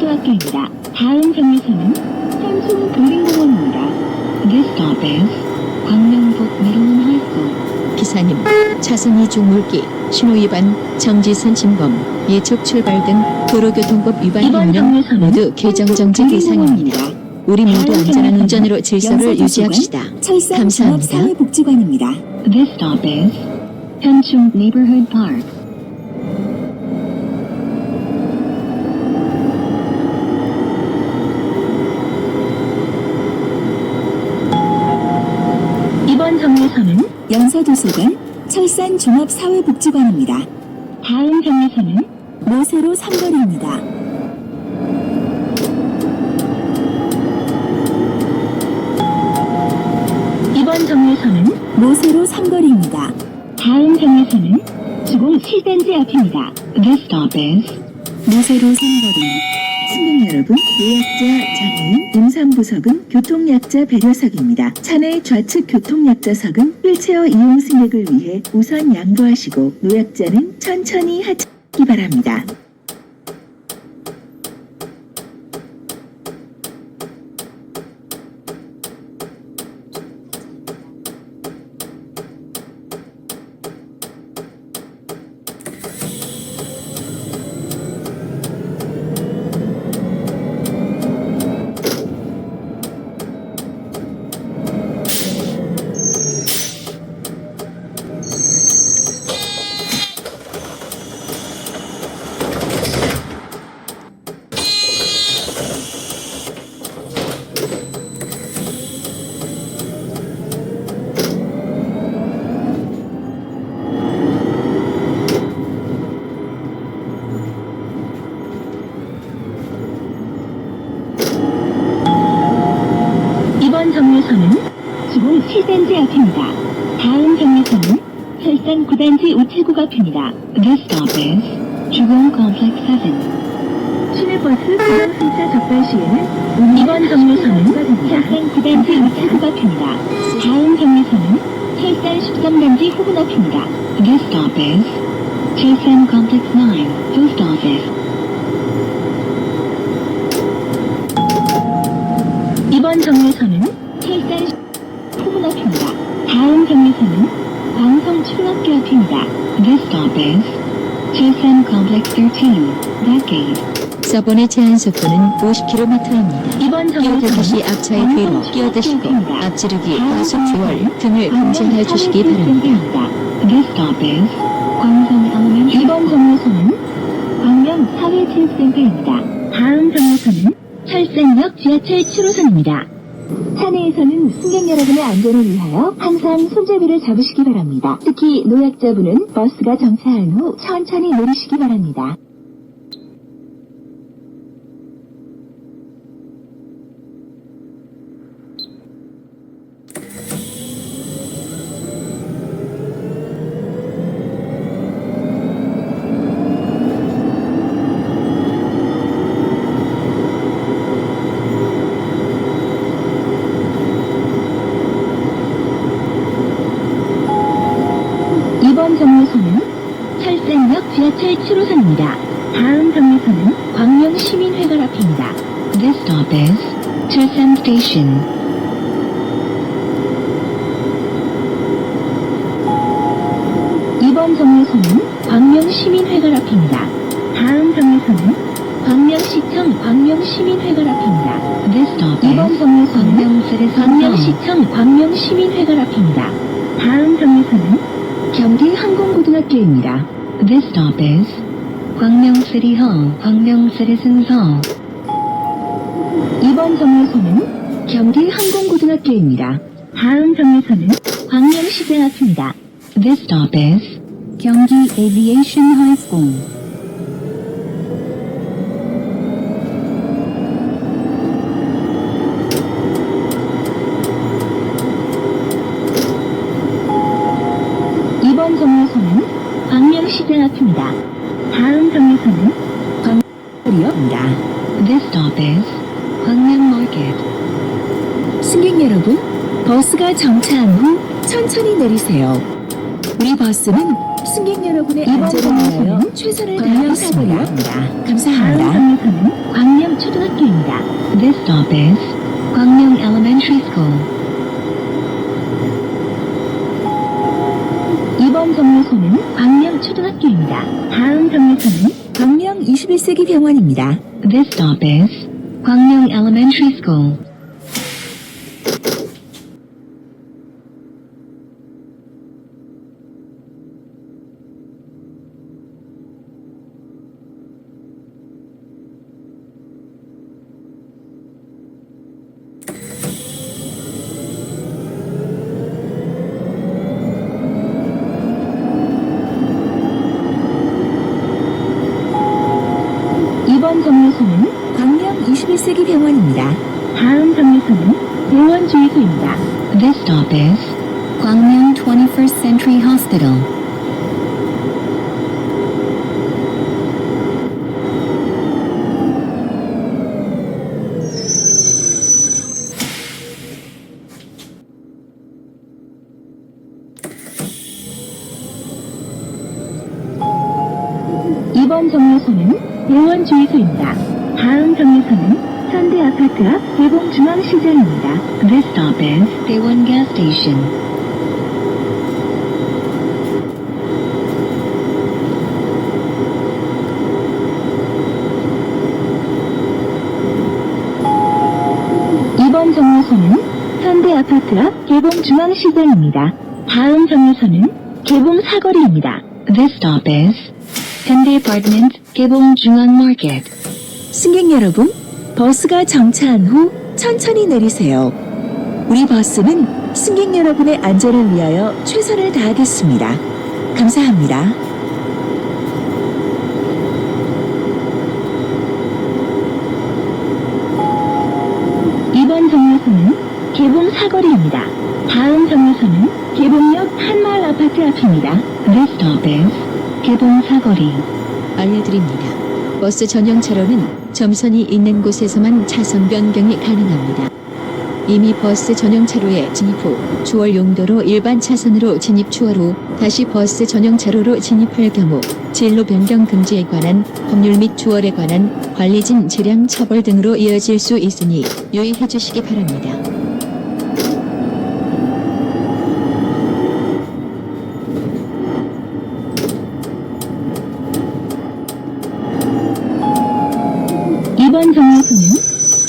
시민회관학교입니다. 다음 정류소는 삼성 도림공원입니다. This stop is 광명북 미로원 하이스쿨. 기사님, 차선 이중 물기, 신호 위반, 정지선 침범, 예측 출발 등 도로교통법 위반 정류소는 모두 개정정지 대상입니다. 도림공원입니다. 우리 모두 안전한 운전으로 질서를 유지합시다. 감사합니다. This stop is 현충 Neighborhood Park. 이번 정류소는 연서도서관 철산 종합사회복지관입니다. 다음 정류소는 모세로 삼거리입니다. 이번 정류소는 모세로 삼거리입니다. 다음 정류소는 주공 7단지 앞입니다. This stop is 모세로 삼거리. 여러분, 예약자 장애인 임산부석은 교통약자 배려석입니다. 차내 좌측 교통약자석은 휠체어 이용 승객을 위해 우선 양보하시고 노약자는 천천히 하차하기 바랍니다. 10단지 앞입니다. 다음 정류소는 설산 9단지 우체국 앞입니다. This stop is 주공 Complex 7. 시내버스 주공 승차 적발 시에는 2번 정류소는 설산 9단지 우체국 앞입니다. 다음 정류소는 설산 13단지 호분 앞입니다. This stop is Chesan Complex 9 Post Office. 이번 정류소는 정류소는 광성 초등학교 앞입니다. This stop is 철산 컴플렉스 13 That gate. 서번의 제한 속도는 50km입니다. 이번 끼어들듯이 앞차의 뒤로 끼어드시고 앞지르기, 과속 주월 등을 금지하여 주시기 바랍니다. This stop is 광성 elementary. 이번 정류소는 광명 사회체육센터입니다. 다음 정류소는 철산역 지하철 7호선입니다. 차내에서는 승객 여러분의 안전을 위하여 항상 손잡이를 잡으시기 바랍니다. 특히 노약자분은 버스가 정차한 후 천천히 내리시기 바랍니다. 이번 정류소는 철산역 지하철 7호선입니다. 다음 정류소는 광명시민회관 앞입니다. This stop is 철산 Station. 이번 정류소는 광명시민회관 앞입니다. 다음 정류소는 광명시청 광명시민회관 앞입니다. This stop 이번 정류소는 광명시청 광명시민회관 앞입니다. 다음 정류소는 경기 항공고등학교입니다. This stop is 광명 City Hall, 광명 Citizens Hall. 이번 정류소는 경기 항공고등학교입니다. 다음 정류소는 광명시장 앞입니다. This stop is 경기 Aviation High School. 이번 정류소는 앞입니다. 다음 정류소는 광명역입니다. This stop is 광명 Market. 승객 여러분, 버스가 정차한 후 천천히 내리세요. 우리 버스는 승객 여러분의 안전을 위하여 최선을 다하겠습니다. 감사합니다. 다음 정류소는 광명 This stop is 광명 Elementary School. 이번 정류소는 광명 초등학교입니다. 다음 정류소는 광명 21세기 병원입니다. This stop is 광명 Elementary School. 이번 정류소는 광명 21세기 병원입니다. 다음 정류소는 대원 주유소입니다. This stop is 광명 21st Century Hospital. 이번 정류 소는 대원 주유소입니다. 다음 정류소는 현대 아파트 앞 대봉중앙시장입니다. This stop is 대원 gas station. 이번 정류소는 현대 아파트 앞 개봉중앙시장입니다. 다음 정류소는 개봉 사거리입니다. This stop is 현대 아파트먼트 개봉 중앙 마켓. 승객 여러분, 버스가 정차한 후 천천히 내리세요. 우리 버스는 승객 여러분의 안전을 위하여 최선을 다하겠습니다. 감사합니다. 이번 정류소는 개봉 사거리입니다. 다음 정류소는 개봉역 한마을 아파트 앞입니다. This stop is 개봉 사거리. 알려드립니다. 버스 전용 차로는 점선이 있는 곳에서만 차선 변경이 가능합니다. 이미 버스 전용 차로에 진입 후 주월 용도로 일반 차선으로 진입 추월 후 다시 버스 전용 차로로 진입할 경우 진로 변경 금지에 관한 법률 및 주월에 관한 관리진 재량 처벌 등으로 이어질 수 있으니 유의해 주시기 바랍니다. 이번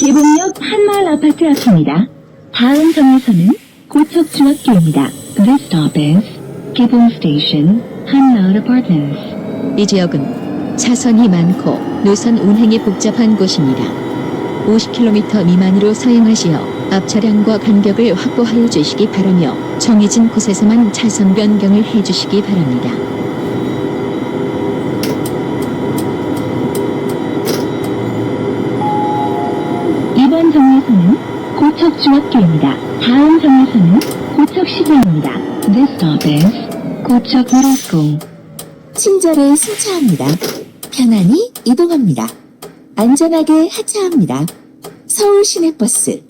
개봉역 한마을 아파트 앞입니다. 다음 정류소는 고척중학교입니다. This stop is 개봉 스테이션 한마을 아파트먼트. 이 지역은 차선이 많고 노선 운행이 복잡한 곳입니다. 50km 미만으로 사용하시어 앞 차량과 간격을 확보하여 주시기 바라며 정해진 곳에서만 차선 변경을 해 주시기 바랍니다. 이번 정류소는 고척중학교입니다. 다음 정류소는 고척시장입니다. This stop is 고척 School. 친절에 승차합니다. 편안히 이동합니다. 안전하게 하차합니다. 서울 시내버스